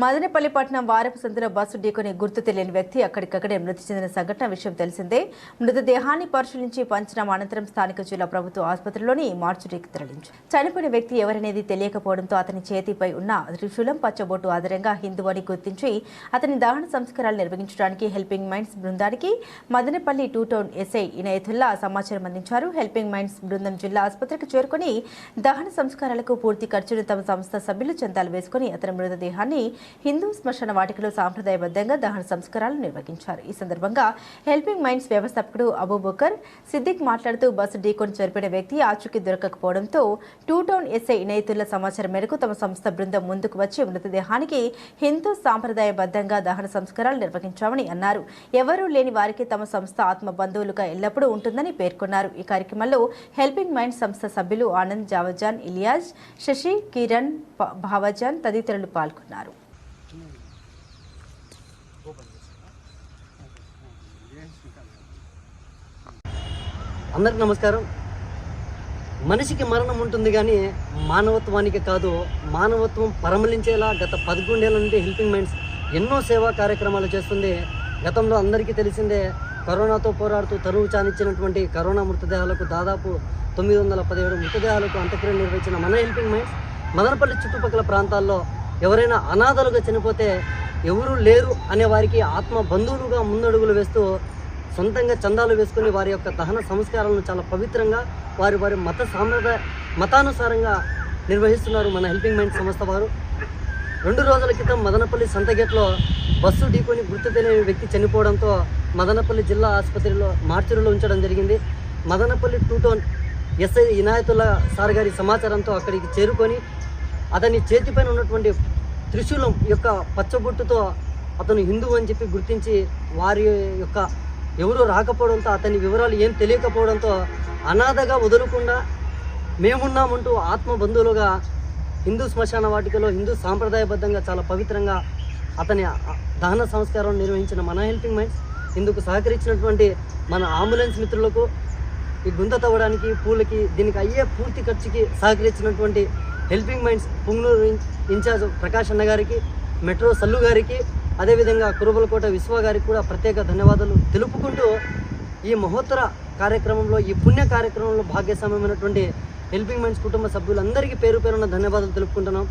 మదనపల్లి పట్టణం వారపు సందులో బస్సు ఢీకొని గుర్తు తెలియని వ్యక్తి అక్కడికక్కడే మృతి చెందిన సంఘటన విషయం తెలిసిందే. మృతదేహాన్ని పరిశీలించి పంచడం అనంతరం స్థానిక జిల్లా ప్రభుత్వ ఆసుపత్రిలోని మార్చురీకి తరలించారు. చనిపోయిన వ్యక్తి ఎవరనేది తెలియకపోవడంతో అతని చేతిపై ఉన్న త్రిశూలం పచ్చబొట్టు ఆధారంగా హిందూ అని గుర్తించి అతని దహన సంస్కారాలు నిర్వహించడానికి హెల్పింగ్ మైండ్స్ బృందానికి Madanapalle two town SI Inayatullah సమాచారం అందించారు. హెల్పింగ్ మైండ్స్ బృందం జిల్లా ఆసుపత్రికి చేరుకుని దహన సంస్కారాలకు పూర్తి ఖర్చును తమ సంస్థ సభ్యులు చందాలు వేసుకుని అతని మృతదేహాన్ని హిందూ శ్మశాన వాటికలో సాంప్రదాయబద్ధంగా దహన సంస్కారాలు నిర్వహించారు. ఈ సందర్భంగా హెల్పింగ్ మైండ్స్ వ్యవస్థాపకుడు అబూబకర్ సిద్దిక్ మాట్లాడుతూ బస్సు ఢీకొని జరిపిన వ్యక్తి ఆచూకీ దొరకకపోవడంతో టూ టౌన్ ఎస్ఐ నేతుల సమాచారం మేరకు తమ సంస్థ బృందం ముందుకు వచ్చి మృతదేహానికి హిందూ సాంప్రదాయబద్ధంగా దహన సంస్కారాలు నిర్వహించామని అన్నారు. ఎవరూ లేని వారికి తమ సంస్థ ఆత్మ బంధువులుగా ఎల్లప్పుడూ ఉంటుందని పేర్కొన్నారు. ఈ కార్యక్రమంలో హెల్పింగ్ మైండ్ సంస్థ సభ్యులు ఆనంద్ జావజాన్ ఇలియాజ్ శశి కిరణ్ భావజాన్ తదితరులు పాల్గొన్నారు. అందరికి నమస్కారం. మనిషికి మరణం ఉంటుంది కానీ మానవత్వానికి కాదు మానవత్వం పరమలించేలా గత పదకొండేళ్ళ నుండి హెల్పింగ్ మైండ్స్ ఎన్నో సేవా కార్యక్రమాలు చేస్తుంది. గతంలో అందరికీ తెలిసిందే కరోనాతో పోరాడుతూ తరువు చానిచ్చినటువంటి కరోనా మృతదేహాలకు దాదాపు తొమ్మిది వందల పదిహేడు మృతదేహాలకు అంత్యక్రియ నిర్వహించిన మన హెల్పింగ్ మైండ్స్ మదనపల్లి చుట్టుపక్కల ప్రాంతాల్లో ఎవరైనా అనాథలుగా చనిపోతే ఎవరు లేరు అనే వారికి ఆత్మ బంధువులుగా ముందడుగులు వేస్తూ సొంతంగా చందాలు వేసుకుని వారి యొక్క దహన సంస్కారాలను చాలా పవిత్రంగా వారి వారి మత సాంప్రదాయ మతానుసారంగా నిర్వహిస్తున్నారు మన హెల్పింగ్ మైండ్ సంస్థ వారు. రెండు రోజుల క్రితం మదనపల్లి సంతగేట్లో బస్సు ఢీకొని గుర్తు తెలియని వ్యక్తి చనిపోవడంతో మదనపల్లి జిల్లా ఆసుపత్రిలో మార్చురీలో ఉంచడం జరిగింది. Madanapalle two town SI Inayatullah sir గారి సమాచారంతో అక్కడికి చేరుకొని అతని చేతిపైన ఉన్నటువంటి త్రిశూలం యొక్క పచ్చబొట్టుతో అతను హిందువు అని చెప్పి గుర్తించి వారి యొక్క ఎవరు రాకపోవడంతో అతని వివరాలు ఏం తెలియకపోవడంతో అనాథగా వదలకుండా మేమున్నామంటూ ఆత్మ బంధువులుగా హిందూ శ్మశాన వాటికలో హిందూ సాంప్రదాయబద్ధంగా చాలా పవిత్రంగా అతని దహన సంస్కారం నిర్వహించిన మన హెల్పింగ్ మైండ్స్ ఇందుకు సహకరించినటువంటి మన అంబులెన్స్ మిత్రులకు ఈ గుంత తవ్వడానికి పూలకి దీనికి అయ్యే పూర్తి ఖర్చుకి సహకరించినటువంటి helping minds Punganur incharge Prakash అన్న గారికి మెట్రో సల్లు గారికి అదేవిధంగా కురుబలకోట విశ్వ గారికి కూడా ప్రత్యేక ధన్యవాదాలు తెలుపుకుంటూ ఈ మహోత్తర కార్యక్రమంలో ఈ పుణ్య కార్యక్రమంలో భాగ్యస్వామ్యమైనటువంటి హెల్పింగ్ మైండ్స్ కుటుంబ సభ్యులందరికీ పేరు పేరున్న ధన్యవాదాలు తెలుపుకుంటున్నాం.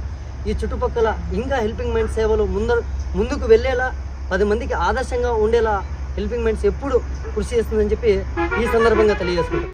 ఈ చుట్టుపక్కల ఇంకా హెల్పింగ్ మైండ్స్ సేవలు ముందర ముందుకు వెళ్ళేలా పది మందికి ఆదర్శంగా ఉండేలా హెల్పింగ్ మైండ్స్ ఎప్పుడు కృషి చేస్తుందని చెప్పి ఈ సందర్భంగా తెలియజేసుకుంటాం